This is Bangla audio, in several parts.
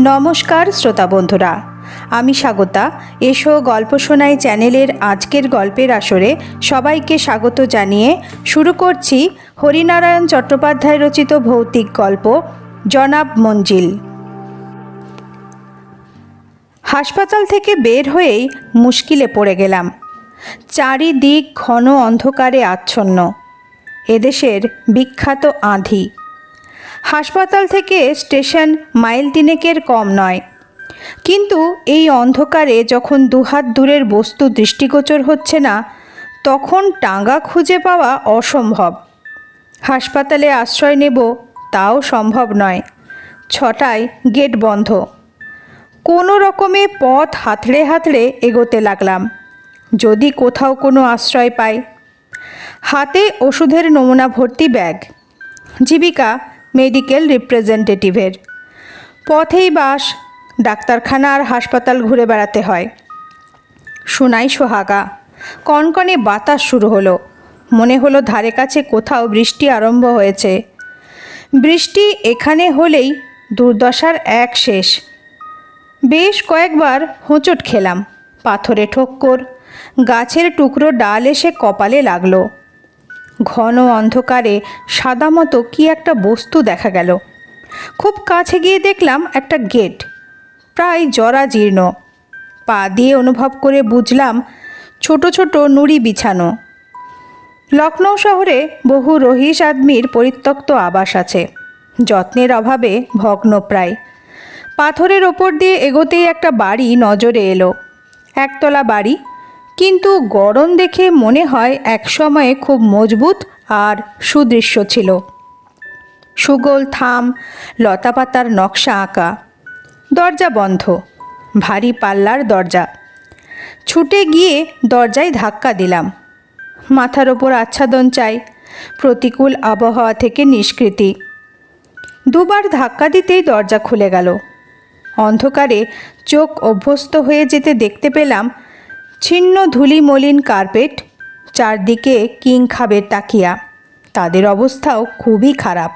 নমস্কার শ্রোতা বন্ধুরা। আমি স্বাগতা। এসো গল্প শোনাই চ্যানেলের আজকের গল্পের আসরে সবাইকে স্বাগত জানিয়ে শুরু করছি হরিনারায়ণ চট্টোপাধ্যায় রচিত ভৌতিক গল্প, জনাব মঞ্জিল। হাসপাতাল থেকে বের হয়েই মুশকিলে পড়ে গেলাম। চারিদিক ঘন অন্ধকারে আচ্ছন্ন। এদেশের বিখ্যাত আঁধি। হাসপাতাল থেকে স্টেশন মাইল তিনেকের কম নয়। কিন্তু এই অন্ধকারে যখন দুহাত দূরের বস্তু দৃষ্টিগোচর হচ্ছে না, তখন টাঙ্গা খুঁজে পাওয়া অসম্ভব। হাসপাতালে আশ্রয় নেব তাও সম্ভব নয়। ছটায় গেট বন্ধ। কোনো রকমে পথ হাতড়ে হাতড়ে এগোতে লাগলাম। যদি কোথাও কোনো আশ্রয় পাই। হাতে ওষুধের নমুনা ভর্তি ব্যাগ। জীবিকা মেডিকেল রিপ্রেজেন্টেটিভের। পথেই বাস, ডাক্তারখানা আর হাসপাতাল ঘুরে বেড়াতে হয়। শোনাই সোহাগা, কনকনে বাতাস শুরু হলো। মনে হলো ধারে কাছে কোথাও বৃষ্টি আরম্ভ হয়েছে। বৃষ্টি এখানে হলেই দুর্দশার এক শেষ। বেশ কয়েকবার হোঁচট খেলাম, পাথরে ঠোক্কর, গাছের টুকরো ডাল এসে কপালে লাগল। ঘন অন্ধকারে সাদা মতো কি একটা বস্তু দেখা গেল। খুব কাছে গিয়ে দেখলাম একটা গেট, প্রায় জরাজীর্ণ। পা দিয়ে অনুভব করে বুঝলাম ছোট ছোট নুড়ি বিছানো। লখনৌ শহরে বহু রহিস আদমির পরিত্যক্ত আবাস আছে। যত্নের অভাবে ভগ্ন প্রায়। পাথরের ওপর দিয়ে এগোতেই একটা বাড়ি নজরে এলো। একতলা বাড়ি কিন্তু গরম দেখে মনে হয় একসময়ে খুব মজবুত আর সুদৃশ্য ছিল। সুগোল থাম, লতাপাতার নকশা আঁকা। দরজা বন্ধ, ভারী পাল্লার দরজা। ছুটে গিয়ে দরজায় ধাক্কা দিলাম। মাথার ওপর আচ্ছাদন চাই, প্রতিকূল আবহাওয়া থেকে নিষ্কৃতি। দুবার ধাক্কা দিতেই দরজা খুলে গেল। অন্ধকারে চোখ অভ্যস্ত হয়ে যেতে দেখতে পেলাম ছিন্ন ধুলি মলিন কার্পেট, চারদিকে কিং খাবের তাকিয়া। তাদের অবস্থাও খুবই খারাপ।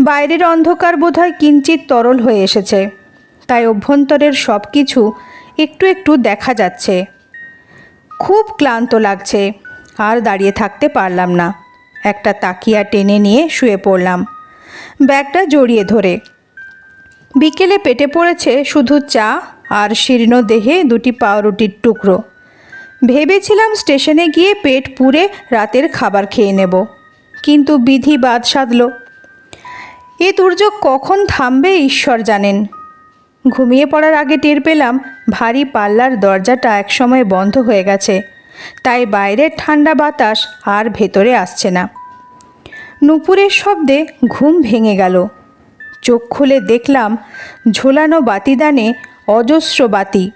বাইরের অন্ধকার বোধহয় কিঞ্চিত তরল হয়ে এসেছে। তাই অভ্যন্তরের সব কিছু একটু একটু দেখা যাচ্ছে। খুব ক্লান্ত লাগছে, আর দাঁড়িয়ে থাকতে পারলাম না। একটা তাকিয়া টেনে নিয়ে শুয়ে পড়লাম। ব্যাগটা জড়িয়ে ধরে। বিকেলে পেটে পড়েছে শুধু চা আর শীর্ণ দেহে দুটি পাউরুটির টুকরো। ভেবেছিলাম স্টেশনে গিয়ে পেট পুড়ে রাতের খাবার খেয়ে নেব, কিন্তু বিধি বাদ সাধল। এ দুর্যোগ কখন থামবে ঈশ্বর জানেন। ঘুমিয়ে পড়ার আগে টের পেলাম ভারী পাল্লার দরজাটা একসময় বন্ধ হয়ে গেছে, তাই বাইরের ঠান্ডা বাতাস আর ভেতরে আসছে না। নুপুরের শব্দে ঘুম ভেঙে গেল। চোখ খুলে দেখলাম ঝোলানো বাতিদানে অজস্র বাতি।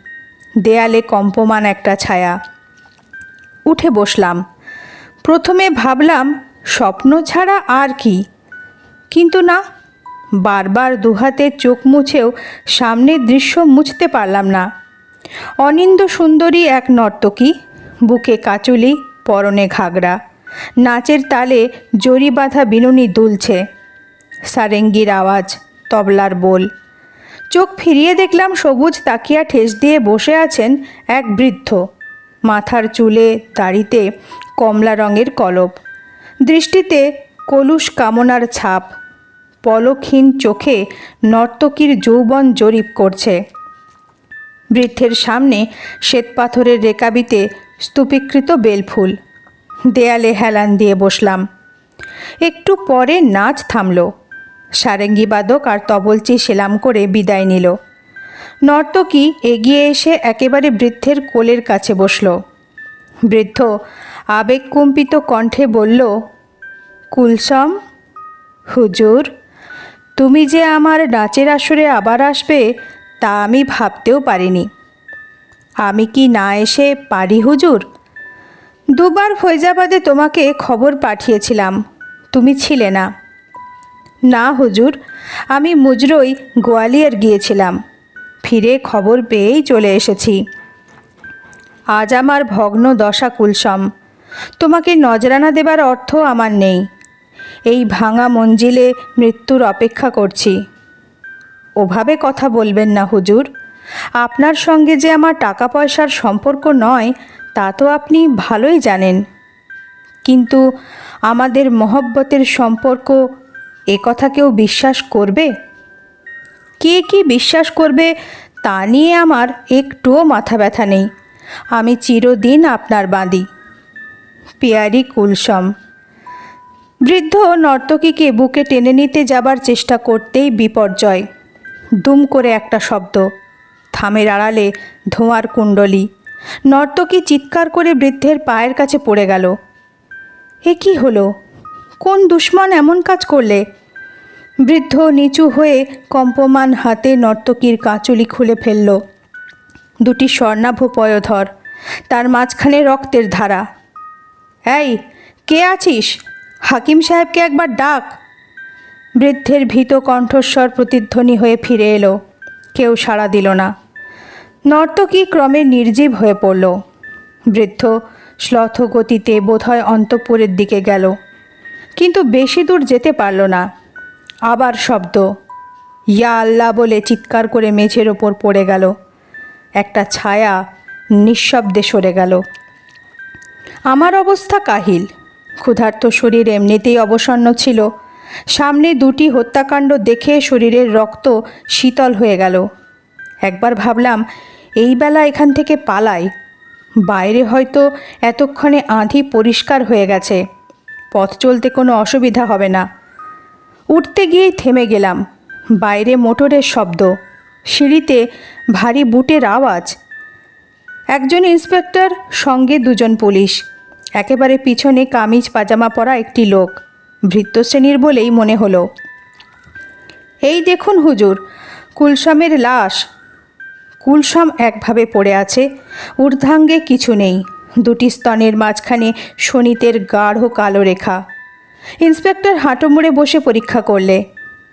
দেয়ালে কম্পমান একটা ছায়া। উঠে বসলাম। প্রথমে ভাবলাম, স্বপ্ন ছাড়া আর কি? কিন্তু না, বারবার দুহাতে চোখ মুছেও সামনের দৃশ্য মুছতে পারলাম না। অনিন্দ সুন্দরী এক নর্তকী, বুকে কাচুলি, পরনে ঘাগরা, নাচের তালে জরি বাঁধা বিনুনি দুলছে। সারেঙ্গির আওয়াজ, তবলার বোল। চোখ ফিরিয়ে দেখলাম সবুজ তাকিয়া ঠেস দিয়ে বসে আছেন এক বৃদ্ধ। মাথার চুলে দাড়িতে কমলা রঙের কলব দৃষ্টিতে কলুষ কামনার ছাপ। পলকহীন চোখে নর্তকীর যৌবন জরিপ করছে। বৃদ্ধের সামনে শ্বেতপাথরের রেকাবিতে স্তূপীকৃত বেলফুল। দেয়ালে হেলান দিয়ে বসলাম। একটু পরে নাচ থামল। সারেঙ্গি বাদক আর তবলচি সেলাম করে বিদায় নিল। নর্তকী এগিয়ে এসে একেবারে বৃদ্ধের কোলের কাছে বসল। বৃদ্ধ আবেগকম্পিত কণ্ঠে বলল, কুলসম, হুজুর, তুমি যে আমার নাচের আসরে আবার আসবে, তা আমি ভাবতেও পারিনি। আমি কি না এসে পারি হুজুর? দুবার ফৈজাবাদে তোমাকে খবর পাঠিয়েছিলাম। তুমি ছিলে না। না হুজুর, আমি মুজরই গোয়ালিয়র গিয়েছিলাম। ফিরে খবর পেয়েই চলে এসেছি। আজ আমার ভগ্ন দশা কুলসম। তোমাকে নজরানা দেবার অর্থ আমার নেই। এই ভাঙা মঞ্জিলে মৃত্যুর অপেক্ষা করছি। ওভাবে কথা বলবেন না হুজুর। আপনার সঙ্গে যে আমার টাকা পয়সার সম্পর্ক নয়, তা তো আপনি ভালোই জানেন। কিন্তু আমাদের মহব্বতের সম্পর্ক এ কথা কেউ বিশ্বাস করবে? কে কি বিশ্বাস করবে তা নিয়ে আমার একটুও মাথা ব্যথা নেই। আমি চিরদিন আপনার বাঁধি পেয়ারি কুলসম। বৃদ্ধ নর্তকীকে বুকে টেনে নিতে যাবার চেষ্টা করতেই বিপর্যয়। দুম করে একটা শব্দ। থামের আড়ালে ধোঁয়ার কুণ্ডলি। নর্তকী চিৎকার করে বৃদ্ধের পায়ের কাছে পড়ে গেল। এ কি হলো? কোন দুশ্মন এমন কাজ করলে? বৃদ্ধ নিচু হয়ে কম্পমান হাতে নর্তকীর কাঁচুলি খুলে ফেলল। দুটি স্বর্ণাভ পয়ধর তার মাঝখানে রক্তের ধারা। এই, কে আছিস? হাকিম সাহেবকে একবার ডাক। বৃদ্ধের ভীত কণ্ঠস্বর প্রতিধ্বনি হয়ে ফিরে এলো। কেউ সাড়া দিল না। নর্তকী ক্রমে নির্জীব হয়ে পড়ল। বৃদ্ধ শ্লথ গতিতে বোধহয় অন্তঃপুরের দিকে গেল। কিন্তু বেশি দূর যেতে পারল না। আবার শব্দ। ইয়া আল্লাহ বলে চিৎকার করে মেঝের ওপর পড়ে গেল। একটা ছায়া নিঃশব্দে সরে গেল। আমার অবস্থা কাহিল। ক্ষুধার্ত শরীর এমনিতেই অবসন্ন ছিল। সামনে দুটি হত্যাকাণ্ড দেখে শরীরের রক্ত শীতল হয়ে গেল। একবার ভাবলাম, এই বেলা এখান থেকে পালাই। বাইরে হয়তো এতক্ষণে আঁধি পরিষ্কার হয়ে গেছে। পথ চলতে কোনো অসুবিধা হবে না। উঠতে গিয়েই থেমে গেলাম। বাইরে মোটরের শব্দ, সিঁড়িতে ভারী বুটের আওয়াজ। একজন ইন্সপেক্টর, সঙ্গে দুজন পুলিশ। একেবারে পিছনে কামিজ, পাজামা পরা একটি লোক। ভৃত্য শ্রেণির বলেই মনে হলো। এই দেখুন হুজুর, কুলসামের লাশ। কুলসাম একভাবে পড়ে আছে, ঊর্ধ্বাঙ্গে কিছু নেই। দুটি স্তনের মাঝখানে শনিতের গাঢ় কালো রেখা। ইন্সপেক্টর হাঁটু মুড়ে বসে পরীক্ষা করলে।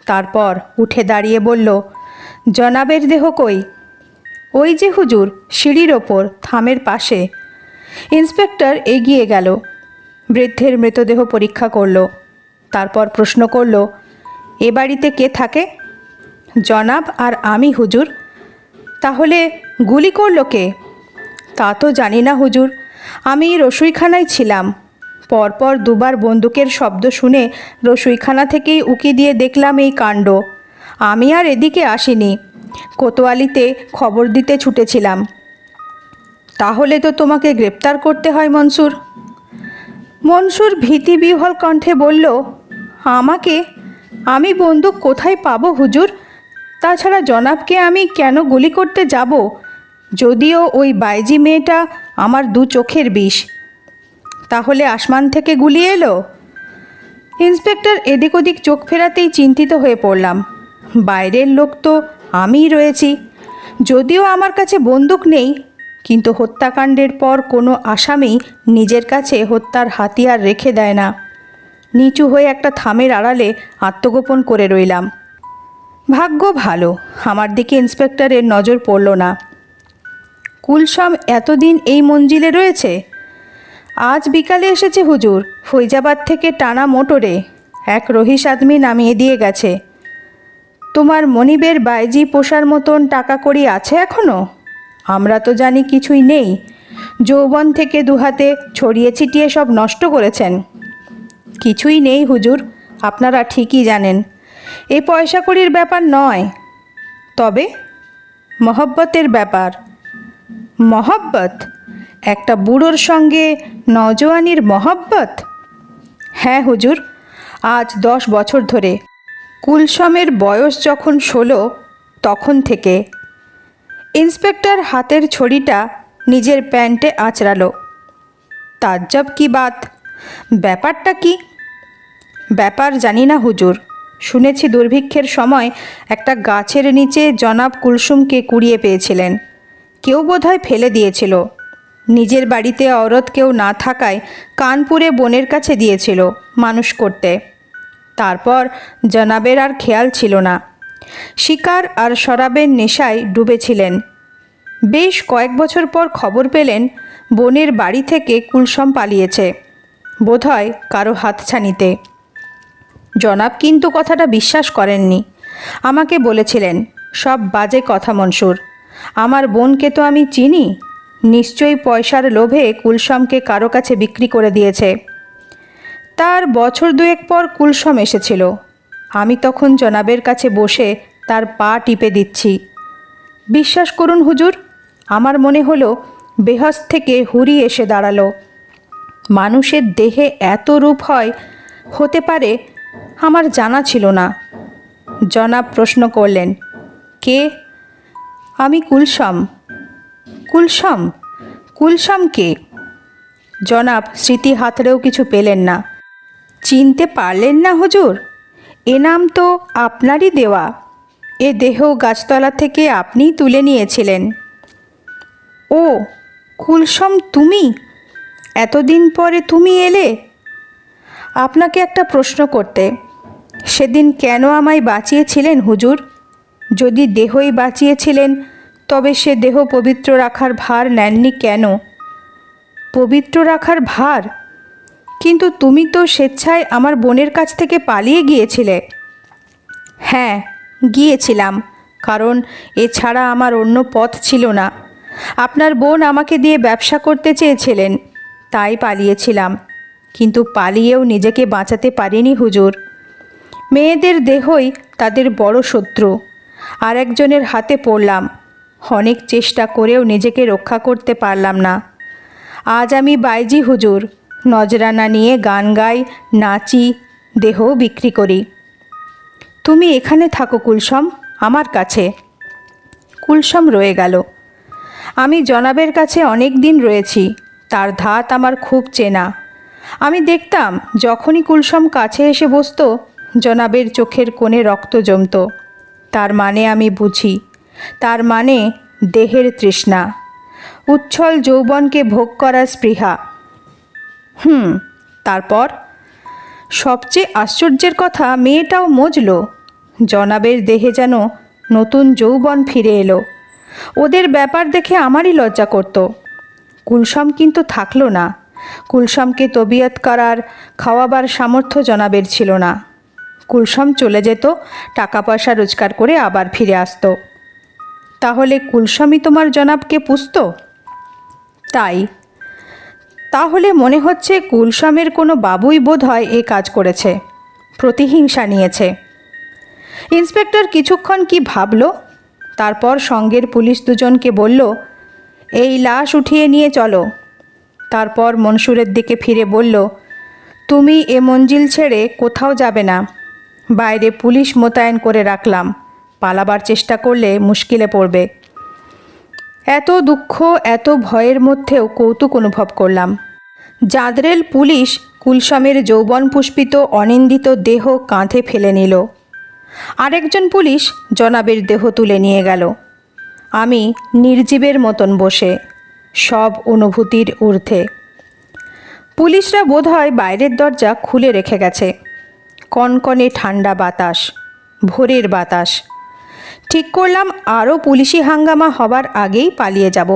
তারপর উঠে দাঁড়িয়ে বলল, জনাবের দেহ কই? ওই যে হুজুর, সিঁড়ির ওপর, থামের পাশে। ইন্সপেক্টর এগিয়ে গেল। বৃদ্ধের মৃতদেহ পরীক্ষা করল। তারপর প্রশ্ন করল, এ বাড়িতে কে থাকে? জনাব আর আমি, হুজুর। তাহলে গুলি করল কে? তা তো জানি না, হুজুর। আমি রসুইখানায় ছিলাম। পরপর দুবার বন্দুকের শব্দ শুনে রসুইখানা থেকেই উকি দিয়ে দেখলাম এই কাণ্ড। আমি আর এদিকে আসিনি। কোতোয়ালিতে খবর দিতে ছুটেছিলাম। তাহলে তো তোমাকে গ্রেপ্তার করতে হয়, মনসুর। মনসুর ভীতিবিহল কণ্ঠে বলল, আমাকে? আমি বন্দুক কোথায় পাবো হুজুর? তাছাড়া জনাবকে আমি কেন গুলি করতে যাব? যদিও ওই বাইজি মেয়েটা আমার দু চোখের বিষ। তাহলে আসমান থেকে গুলি এলো? ইন্সপেক্টর এদিক ওদিক চোখ ফেরাতেই চিন্তিত হয়ে পড়লাম। বাইরের লোক তো আমিই রয়েছি। যদিও আমার কাছে বন্দুক নেই, কিন্তু হত্যাকাণ্ডের পর কোনো আসামি নিজের কাছে হত্যার হাতিয়ার রেখে দেয় না। নিচু হয়ে একটা থামের আড়ালে আত্মগোপন করে রইলাম। ভাগ্য ভালো, আমার দিকে ইন্সপেক্টরের নজর পড়ল না। কুলসম এতদিন এই মঞ্জিলে রয়েছে? আজ বিকালে এসেছে হুজুর, ফৈজাবাদ থেকে টানা মোটরে। এক রহিস আদমি নামিয়ে দিয়ে গেছে। তোমার মনিবের বাইজি পোষার মতন টাকা কড়ি আছে এখনও? আমরা তো জানি কিছুই নেই। যৌবন থেকে দুহাতে ছড়িয়ে ছিটিয়ে সব নষ্ট করেছেন। কিছুই নেই হুজুর, আপনারা ঠিকই জানেন। এ পয়সা কড়ির ব্যাপার নয়। তবে মহব্বতের ব্যাপার। মহব্বত? একটা বুড়োর সঙ্গে নজওয়ানির মহব্বত? হ্যাঁ হুজুর, আজ দশ বছর ধরে কুলসমের বয়স যখন ষোলো, তখন থেকে ইন্সপেক্টর হাতের ছড়িটা নিজের প্যান্টে আঁচড়ালো। তাজ্জব কি বাত? ব্যাপারটা কি? ব্যাপার জানি না হুজুর, শুনেছি দুর্ভিক্ষের সময় একটা গাছের নিচে জনাব কুলসুমকে কুড়িয়ে পেয়েছিলেন। কেউ বোধহয় ফেলে দিয়েছিল। নিজের বাড়িতে অরত কেউ না থাকায় কানপুরে বোনের কাছে দিয়েছিল মানুষ করতে। তারপর জনাবের আর খেয়াল ছিল না। শিকার আর শরাবের নেশায় ডুবেছিলেন। বেশ কয়েক বছর পর খবর পেলেন, বোনের বাড়ি থেকে কুলসম পালিয়েছে, বোধহয় কারও হাতছানিতে। জনাব কিন্তু কথাটা বিশ্বাস করেননি। আমাকে বলেছিলেন, সব বাজে কথা মনসুর। আমার বোনকে তো আমি চিনি। নিশ্চয়ই পয়সার লোভে কুলসমকে কারও কাছে বিক্রি করে দিয়েছে। তার বছর দুয়েক পর কুলসম এসেছিল। আমি তখন জনাবের কাছে বসে তার পা টিপে দিচ্ছি। বিশ্বাস করুন হুজুর, আমার মনে হলো বেহস থেকে হুরি এসে দাঁড়াল। মানুষের দেহে এত রূপ হয়, হতে পারে আমার জানা ছিল না। জনাব প্রশ্ন করলেন, কে আমি কুলসম। কুলসম? কুলসম কে? জনাব, স্মৃতি হাতড়েও কিছু পেলেন না। চিনতে পারলেন না হুজুর? এ নাম তো আপনারই দেওয়া। এ দেহ গাছতলা থেকে আপনিই তুলে নিয়েছিলেন। ও, কুলসম তুমি? এতদিন পরে তুমি এলে? আপনাকে একটা প্রশ্ন করতে। সেদিন কেন আমায় বাঁচিয়েছিলেন হুজুর? যদি দেহই বাঁচিয়েছিলেন, তবে সে দেহ পবিত্র রাখার ভার নেননি কেন? পবিত্র রাখার ভার? কিন্তু তুমি তো স্বেচ্ছায় আমার বোনের কাছ থেকে পালিয়ে গিয়েছিলে। হ্যাঁ গিয়েছিলাম, কারণ এছাড়া আমার অন্য পথ ছিল না। আপনার বোন আমাকে দিয়ে ব্যবসা করতে চেয়েছিলেন, তাই পালিয়েছিলাম। কিন্তু পালিয়েও নিজেকে বাঁচাতে পারিনি হুজুর। মেয়েদের দেহই তাদের বড় শত্রু। আর একজনের হাতে পড়লাম। অনেক চেষ্টা করেও নিজেকে রক্ষা করতে পারলাম না। আজ আমি বাইজি হুজুর, নজরানা নিয়ে গান গাই, নাচি দেহ বিক্রি করি। তুমি এখানে থাকো কুলসম, আমার কাছে। কুলসম রয়ে গেল। আমি জনাবের কাছে অনেক দিন রয়েছি, তার ধাত আমার খুব চেনা। আমি দেখতাম, যখনই কুলসম কাছে এসে বসত, জনাবের চোখের কোণে রক্ত জমতো। তার মানে আমি বুঝি। তার মানে দেহের তৃষ্ণা। উচ্ছল যৌবনকে ভোগ করার স্পৃহা। হুম, তারপর? সবচেয়ে আশ্চর্যের কথা মেয়েটাও মজল। জনাবের দেহে যেন নতুন যৌবন ফিরে এলো। ওদের ব্যাপার দেখে আমারই লজ্জা করত। কুলসম কিন্তু থাকল না। কুলসমকে তবিয়ত করার, খাওয়াবার সামর্থ্য জনাবের ছিল না। কুলসম চলে যেত টাকা পয়সা রোজগার করে আবার ফিরে আসতো। তাহলে কুলসমই তোমার জনাবকে পুষত? তাই। তাহলে মনে হচ্ছে কুলসমের কোনো বাবুই বোধ হয় এ কাজ করেছে, প্রতিহিংসা নিয়েছে। ইন্সপেক্টর কিছুক্ষণ কি ভাবল? তারপর সঙ্গের পুলিশ দুজনকে বলল, এই লাশ উঠিয়ে নিয়ে চলো। তারপর মনসুরের দিকে ফিরে বলল, তুমি এ মঞ্জিল ছেড়ে কোথাও যাবে না। বাইরে পুলিশ মোতায়েন করে রাখলাম। পালাবার চেষ্টা করলে মুশকিলে পড়বে। এত দুঃখ, এত ভয়ের মধ্যেও কৌতুক অনুভব করলাম। জাদরেল পুলিশ কুলসমের যৌবন পুষ্পিত অনিন্দিত দেহ কাঁধে ফেলে নিল। আরেকজন পুলিশ জনাবের দেহ তুলে নিয়ে গেল। আমি নির্জীবের মতন বসে, সব অনুভূতির ঊর্ধ্বে। পুলিশরা বোধহয় বাইরের দরজা খুলে রেখে গেছে। কনকনে ঠান্ডা বাতাস, ভোরের বাতাস। ঠিক করলাম আরও পুলিশি হাঙ্গামা হবার আগেই পালিয়ে যাব।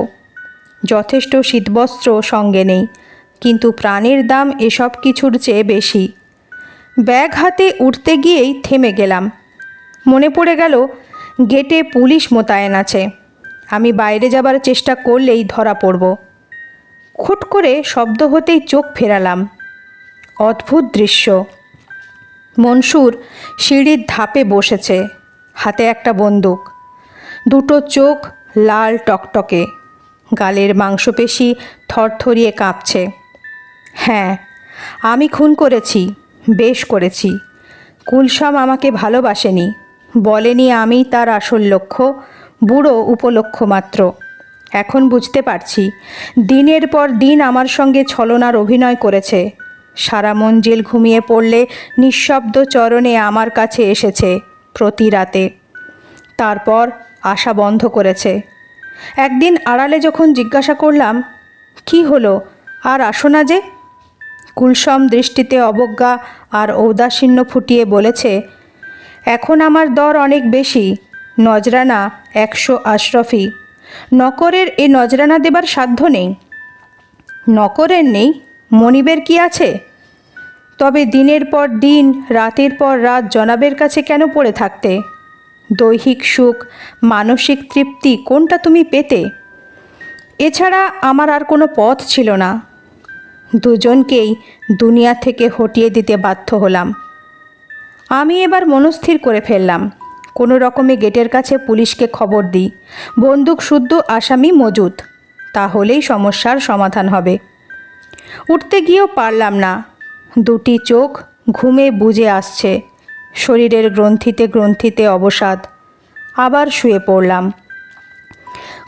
যথেষ্ট শীতবস্ত্র সঙ্গে নেই, কিন্তু প্রাণের দাম এসব কিছুর চেয়ে বেশি। ব্যাগ হাতে উঠতে গিয়েই থেমে গেলাম। মনে পড়ে গেল, গেটে পুলিশ মোতায়েন আছে। আমি বাইরে যাবার চেষ্টা করলেই ধরা পড়ব। খুট করে শব্দ হতেই চোখ ফেরালাম। অদ্ভুত দৃশ্য। মনসুর সিঁড়ির ধাপে বসেছে, হাতে একটা বন্দুক। দুটো চোখ লাল টকটকে, গালের মাংসপেশি থরথরিয়ে কাঁপছে। হ্যাঁ আমি খুন করেছি, বেশ করেছি। কুলসম আমাকে ভালোবাসেনি, বলেনি আমি তার আসল লক্ষ্য, বুড়ো উপলক্ষ মাত্র। এখন বুঝতে পারছি, দিনের পর দিন আমার সঙ্গে ছলনার অভিনয় করেছে সারা মঞ্জিল ঘুমিয়ে পড়লে নিঃশব্দ চরণে আমার কাছে এসেছে প্রতি রাতে। তারপর আশা বন্ধ করেছে। একদিন আড়ালে যখন জিজ্ঞাসা করলাম, কি হলো? আর আসো না যে? কুলসম দৃষ্টিতে অবজ্ঞা আর ঔদাসীন্য ফুটিয়ে বলেছে, এখন আমার দর অনেক বেশি, নজরানা একশো আশরফি। নকরের এ নজরানা দেবার সাধ্য নেই? নকরের নেই? মনিবের কি আছে? তবে দিনের পর দিন, রাতের পর রাত জনাবের কাছে কেন পড়ে থাকতে? দৈহিক সুখ, মানসিক তৃপ্তি কোনটা তুমি পেতে? এছাড়া আমার আর কোনো পথ ছিল না। দুজনকেই দুনিয়া থেকে হটিয়ে দিতে বাধ্য হলাম। আমি এবার মনস্থির করে ফেললাম। কোনো রকমে গেটের কাছে পুলিশকে খবর দিই। বন্দুক শুদ্ধ, আসামি মজুদ। তাহলেই সমস্যার সমাধান হবে। উঠতে গিয়েও পারলাম না। দুটি চোখ ঘুমে বুজে আসছে। শরীরের গ্রন্থিতে গ্রন্থিতে অবসাদ। আবার শুয়ে পড়লাম।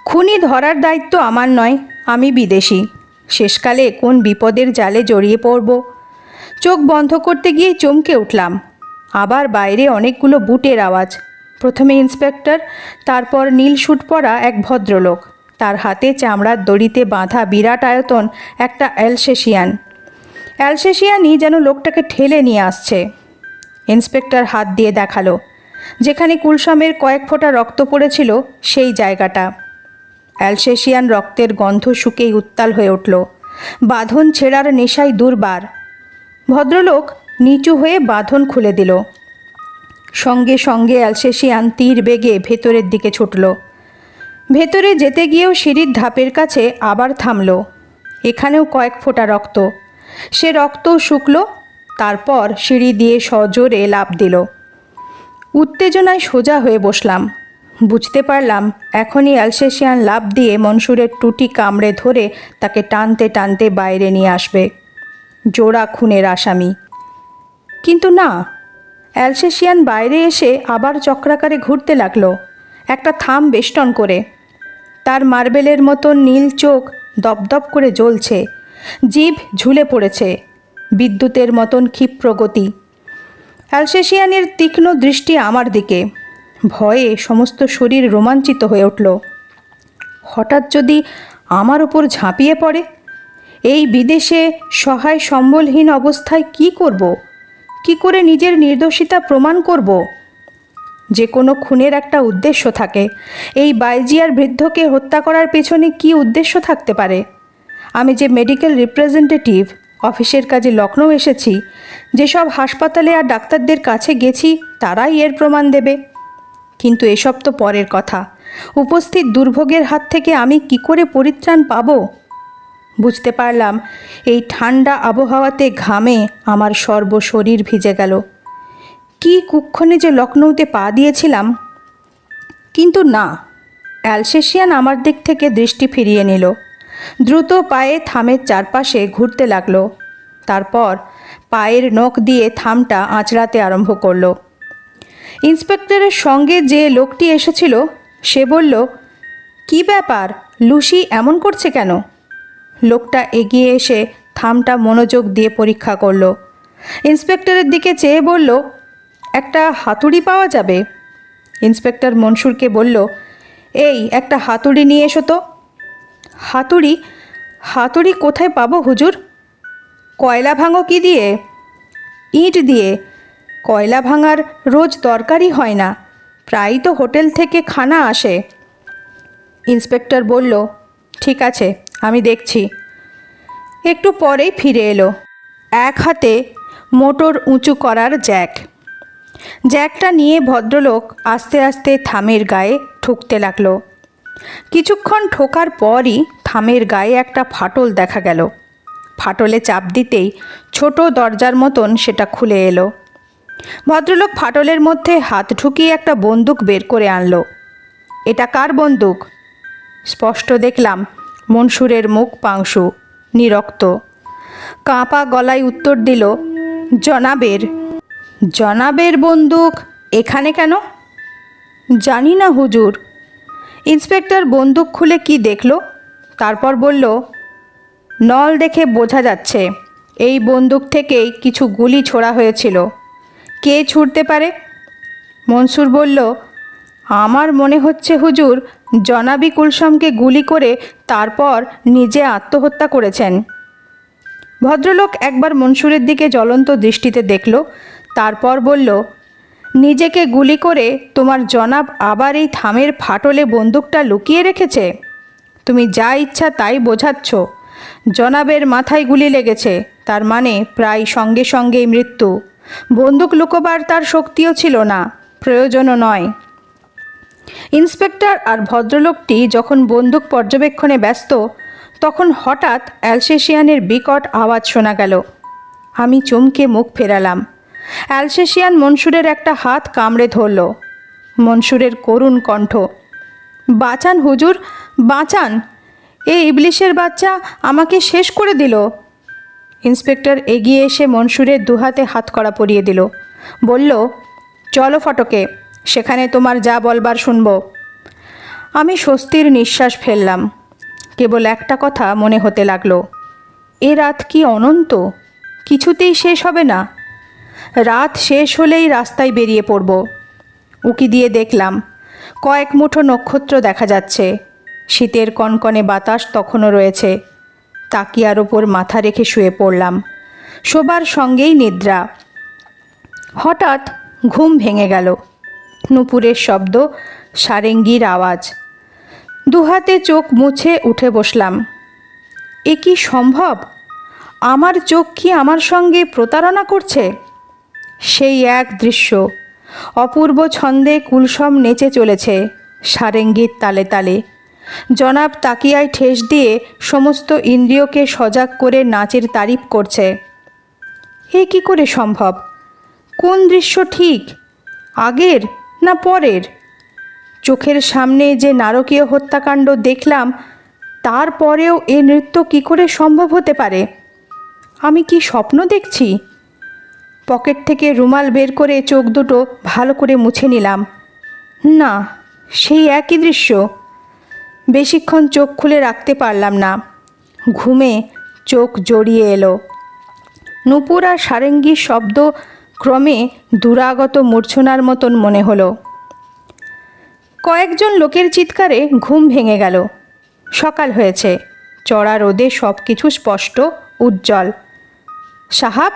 খুনি ধরার দায়িত্ব আমার নয়, আমি বিদেশি। শেষকালে কোন বিপদের জালে জড়িয়ে পড়ব? চোখ বন্ধ করতে গিয়ে চমকে উঠলাম। আবার বাইরে অনেকগুলো বুটের আওয়াজ। প্রথমে ইন্সপেক্টর, তারপর নীল শুট পরা এক ভদ্রলোক। তার হাতে চামড়ার দড়িতে বাঁধা বিরাট আয়তন একটা অ্যালসেশিয়ান। অ্যালসেশিয়ানই যেন লোকটাকে ঠেলে নিয়ে আসছে। ইন্সপেক্টর হাত দিয়ে দেখাল। যেখানে কুলসামের কয়েক ফোঁটা রক্ত পড়েছিল, সেই জায়গাটা। অ্যালসেশিয়ান রক্তের গন্ধ শুকেই উত্তাল হয়ে উঠল। বাঁধন ছেঁড়ার নেশায় দুর্বার। ভদ্রলোক নিচু হয়ে বাঁধন খুলে দিল। সঙ্গে সঙ্গে অ্যালসেশিয়ান তীর বেগে ভেতরের দিকে ছুটল। ভেতরে যেতে গিয়েও সিঁড়ির ধাপের কাছে আবার থামল। এখানেও কয়েক ফোঁটা রক্ত। সে রক্তও শুকল, তারপর সিঁড়ি দিয়ে সজোরে লাফ দিল। উত্তেজনায় সোজা হয়ে বসলাম। বুঝতে পারলাম, এখনই অ্যালসেশিয়ান লাভ দিয়ে মনসুরের টুটি কামড়ে ধরে তাকে টানতে টানতে বাইরে নিয়ে আসবে। জোড়া খুনের আসামি। কিন্তু না অ্যালসেশিয়ান বাইরে এসে আবার চক্রাকারে ঘুরতে লাগল, একটা থাম বেষ্টন করে। তার মার্বেলের মতন নীল চোখ দপদপ করে জ্বলছে জিভ ঝুলে পড়েছে, বিদ্যুতের মতন ক্ষিপ্র গতি। অ্যালসেশিয়ানের তীক্ষ্ণ দৃষ্টি আমার দিকে। ভয়ে সমস্ত শরীর রোমাঞ্চিত হয়ে উঠল। হঠাৎ যদি আমার ওপর ঝাঁপিয়ে পড়ে, এই বিদেশে সহায় সম্বলহীন অবস্থায় কি করব? কি করে নিজের নির্দোষিতা প্রমাণ করব? যে কোনো খুনের একটা উদ্দেশ্য থাকে। এই বাইজিয়ার বৃদ্ধকে হত্যা করার পেছনে কি উদ্দেশ্য থাকতে পারে? আমি যে মেডিকেল রিপ্রেজেন্টেটিভ অফিসের কাজে লখনৌ এসেছি, যেসব হাসপাতালে আর ডাক্তারদের কাছে গেছি, তারাই এর প্রমাণ দেবে। কিন্তু এসব তো পরের কথা। উপস্থিত দুর্ভোগের হাত থেকে আমি কি করে পরিত্রাণ পাব? বুঝতে পারলাম, এই ঠান্ডা আবহাওয়াতে ঘামে আমার সর্বশরীর ভিজে গেল। কি কুক্ষণে যে লখনৌতে পা দিয়েছিলাম। কিন্তু না, অ্যালসেশিয়ান আমার দিক থেকে দৃষ্টি ফিরিয়ে নিল। দ্রুত পায়ে থামের চারপাশে ঘুরতে লাগল। তারপর পায়ের নখ দিয়ে থামটা আঁচড়াতে আরম্ভ করল। ইন্সপেক্টরের সঙ্গে যে লোকটি এসেছিল, সে বলল, কি ব্যাপার? লুসি এমন করছে কেন? লোকটা এগিয়ে এসে থামটা মনোযোগ দিয়ে পরীক্ষা করল। ইন্সপেক্টরের দিকে চেয়ে বলল, একটা হাতুড়ি পাওয়া যাবে? ইন্সপেক্টর মনসুরকে বলল, এই, একটা হাতুড়ি নিয়ে এসো তো। হাতুড়ি হাতুড়ি কোথায় পাবো হুজুর? কয়লা ভাঙো কি দিয়ে? ইট দিয়ে। কয়লা ভাঙার রোজ দরকারই হয় না, প্রায়ই তো হোটেল থেকে খানা আসে। ইন্সপেক্টর বলল, ঠিক আছে, আমি দেখছি। একটু পরেই ফিরে এলো। এক হাতে মোটর উঁচু করার জ্যাক। জ্যাকটা নিয়ে ভদ্রলোক আস্তে আস্তে থামের গায়ে ঠুকতে লাগল। কিছুক্ষণ ঠোকার পরই থামের গায়ে একটা ফাটল দেখা গেল। ফাটলে চাপ দিতেই ছোট দরজার মতন সেটা খুলে এলো। ভদ্রলোক ফাটলের মধ্যে হাত ঢুকিয়ে একটা বন্দুক বের করে আনলো। এটা কার বন্দুক? স্পষ্ট দেখলাম, মনসুরের মুখ পাংশু, নিরক্ত। কাঁপা গলায় উত্তর দিল, জনাবের। জনাবের বন্দুক? এখানে কেন? জানি না হুজুর। ইন্সপেক্টর বন্দুক খুলে কি দেখল? তারপর বলল, নল দেখে বোঝা যাচ্ছে, এই বন্দুক থেকেই কিছু গুলি ছোড়া হয়েছিল। কে ছুটতে পারে? মনসুর বলল, আমার মনে হচ্ছে হুজুর, জনাবি কুলসমকে গুলি করে তারপর নিজে আত্মহত্যা করেছেন। ভদ্রলোক একবার মনসুরের দিকে জ্বলন্ত দৃষ্টিতে দেখল, তারপর বলল নিজেকে গুলি করে তোমার জনাব আবার এই থামের ফাটলে বন্দুকটা লুকিয়ে রেখেছে? তুমি যা ইচ্ছা তাই বোঝাচ্ছ। জনাবের মাথায় গুলি লেগেছে, তার মানে প্রায় সঙ্গে সঙ্গেই মৃত্যু। বন্দুক লুকোবার তার শক্তিও ছিল না, প্রয়োজনও নয়। ইন্সপেক্টর আর ভদ্রলোকটি যখন বন্দুক পর্যবেক্ষণে ব্যস্ত, তখন হঠাৎ অ্যালসেশিয়ানের বিকট আওয়াজ শোনা গেল। আমি চমকে মুখ ফেরালাম। অ্যালসেশিয়ান মনসুরের একটা হাত কামড়ে ধরল। মনসুরের করুণ কণ্ঠ, বাঁচান হুজুর, বাঁচান। এই ইবলিশের বাচ্চা আমাকে শেষ করে দিল। ইন্সপেক্টর এগিয়ে এসে মনসুরের দুহাতে হাত করা পরিয়ে দিল। বলল, চলো ফটকে, সেখানে তোমার যা বলবার শুনব। আমি স্বস্তির নিঃশ্বাস ফেললাম। কেবল একটা কথা মনে হতে লাগল, এ রাত কি অনন্ত? কিছুতেই শেষ হবে না। রাত শেষ হলেই রাস্তায় বেরিয়ে পড়ব। উকি দিয়ে দেখলাম, কয়েক মুঠো নক্ষত্র দেখা যাচ্ছে। শীতের কনকনে বাতাস তখনও রয়েছে। তাকিয়ার ওপর মাথা রেখে শুয়ে পড়লাম। শোবার সঙ্গেই নিদ্রা। হঠাৎ ঘুম ভেঙে গেল। নুপুরের শব্দ, সারেঙ্গির আওয়াজ। দুহাতে চোখ মুছে উঠে বসলাম। এ কি সম্ভব? আমার চোখ কি আমার সঙ্গে প্রতারণা করছে? সেই এক দৃশ্য। অপূর্ব ছন্দে কুলসম নেচে চলেছে সারেঙ্গির তালে তালে। জনাব তাকিয়ায় ঠেস দিয়ে সমস্ত ইন্দ্রিয়কে সজাগ করে নাচের তারিফ করছে। এ কি করে সম্ভব? কোন দৃশ্য ঠিক? আগের না পরের? চোখের সামনে যে নারকীয় হত্যাকাণ্ড দেখলাম তারপরেও এ নৃত্য কি করে সম্ভব হতে পারে? আমি কি স্বপ্ন দেখছি? পকেট থেকে রুমাল বের করে চোখ দুটো ভালো করে মুছে নিলাম। না, সেই একই দৃশ্য। বেশিক্ষণ চোখ খুলে রাখতে পারলাম না। ঘুমে চোখ জড়িয়ে এলো। নূপুর আর সারেঙ্গির শব্দ ক্রমে দুরাগত মূর্ছনার মতন মনে হলো। কয়েকজন লোকের চিৎকারে ঘুম ভেঙে গেল। সকাল হয়েছে। চড়া রোদে সব কিছু স্পষ্ট, উজ্জ্বল। সাহাব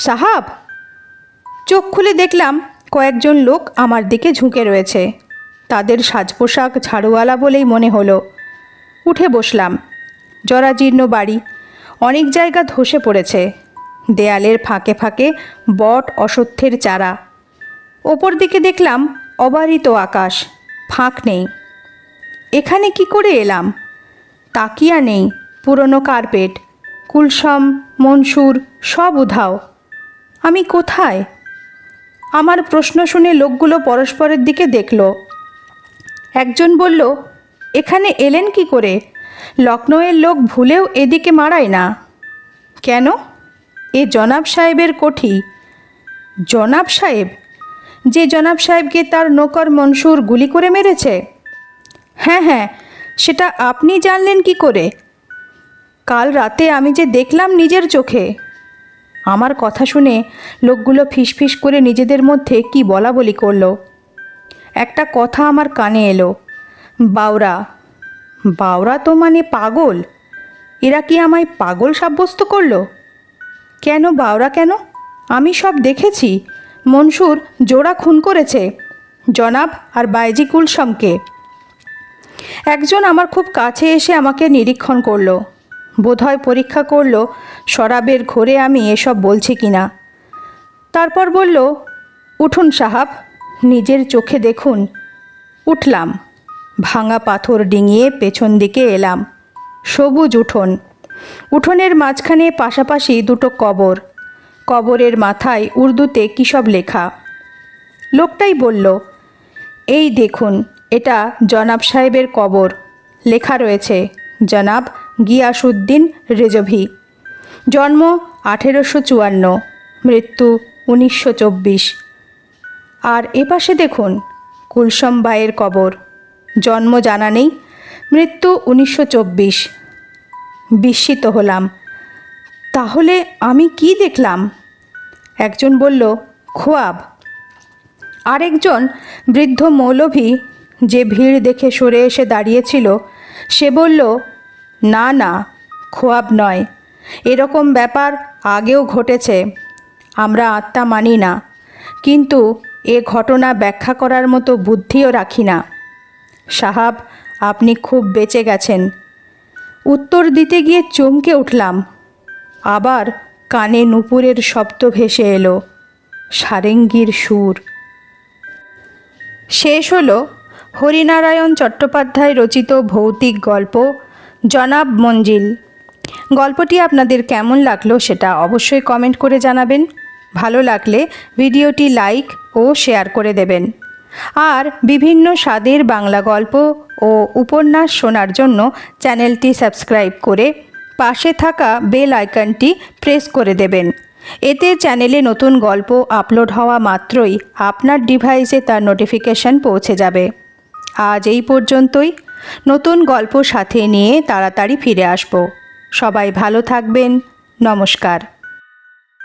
সাহাব, চোখ খুলে দেখলাম কয়েকজন লোক আমার দিকে ঝুঁকে রয়েছে। তাদের সাজ পোশাক ঝাড়ুওয়ালা বলেই মনে হলো। উঠে বসলাম। জরাজীর্ণ বাড়ি। অনেক জায়গা ধসে পড়েছে। দেয়ালের ফাঁকে ফাঁকে বট অসত্যের চারা। ওপর দিকে দেখলাম অবারিত আকাশ। ফাঁক নেই। এখানে কি করে এলাম? তাকিয়া নেই। পুরনো কার্পেট, কুলসম, মনসুর, সব উধাও। আমি কোথায়? আমার প্রশ্ন শুনে লোকগুলো পরস্পরের দিকে দেখল। একজন বলল, এখানে এলেন কি করে? লখনৌয়ের লোক ভুলেও এদিকে মারায় না। কেন? এ জনাব সাহেবের কোঠি। জনাব সাহেব? যে জনাব সাহেবকে তার নৌকর মনসুর গুলি করে মেরেছে? হ্যাঁ হ্যাঁ সেটা আপনি জানলেন কি করে? কাল রাতে আমি যে দেখলাম নিজের চোখে আমার কথা শুনে লোকগুলো ফিসফিস করে নিজেদের মধ্যে কি বলা বলি করল। একটা কথা আমার কানে এলো। বাউরা বাউরা তো মানে পাগল। এরা কি আমায় পাগল সাব্যস্ত করল? কেন বাউরা কেন? আমি সব দেখেছি। মনসুর জোড়া খুন করেছে। জনাব আর বাইজি কুলসমকে। একজন আমার খুব কাছে এসে আমাকে নিরীক্ষণ করল। বোধহয় পরীক্ষা করল, শরাবের ঘোরে আমি এসব বলছি কি না? তারপর বলল, উঠুন সাহাব, নিজের চোখে দেখুন। উঠলাম। ভাঙা পাথর ডিঙিয়ে পেছন দিকে এলাম। সবুজ উঠোন। উঠোনের মাঝখানে পাশাপাশি দুটো কবর। কবরের মাথায় উর্দুতে কী সব লেখা? লোকটাই বলল, এই দেখুন, এটা জনাব সাহেবের কবর। লেখা রয়েছে, জনাব গিয়াসুদ্দিন রেজভি। জন্ম আঠেরোশো চুয়ান্ন, মৃত্যু উনিশশো চব্বিশ। আর এপাশে দেখুন কুলসম বায়ের কবর। জন্ম জানা নেই, মৃত্যু উনিশশো চব্বিশ। বিস্মিত হলাম, তাহলে আমি কি দেখলাম? একজন বলল, খোয়াব। আরেকজন, বৃদ্ধ মৌলভী, যে ভিড় দেখে সরে এসে দাঁড়িয়েছিল, সে বলল না না, খোয়াব নয়। এরকম ব্যাপার আগেও ঘটেছে, আমরা আত্মা মানি না। কিন্তু এ ঘটনা ব্যাখ্যা করার মতো বুদ্ধিও রাখি না। সাহাব, আপনি খুব বেঁচে গেছেন। উত্তর দিতে গিয়ে চমকে উঠলাম। আবার কানে নুপুরের শব্দ ভেসে এলো, সারেঙ্গির সুর। শেষ হলো হরিনারায়ণ চট্টোপাধ্যায় রচিত ভৌতিক গল্প জনাব মঞ্জিল, গল্পটি আপনাদের কেমন লাগল সেটা অবশ্যই কমেন্ট করে জানাবেন। ভালো লাগলে ভিডিওটি লাইক ও শেয়ার করে দেবেন। আর বিভিন্ন স্বাদের বাংলা গল্প ও উপন্যাস শোনার জন্য চ্যানেলটি সাবস্ক্রাইব করে পাশে থাকা বেল আইকনটি প্রেস করে দেবেন। এতে চ্যানেলে নতুন গল্প আপলোড হওয়া মাত্রই আপনার ডিভাইসে তার নোটিফিকেশন পৌঁছে যাবে। আজ এই পর্যন্তই। নতুন গল্প সাথে নিয়ে তাড়াতাড়ি ফিরে আসব। সবাই ভালো থাকবেন। নমস্কার।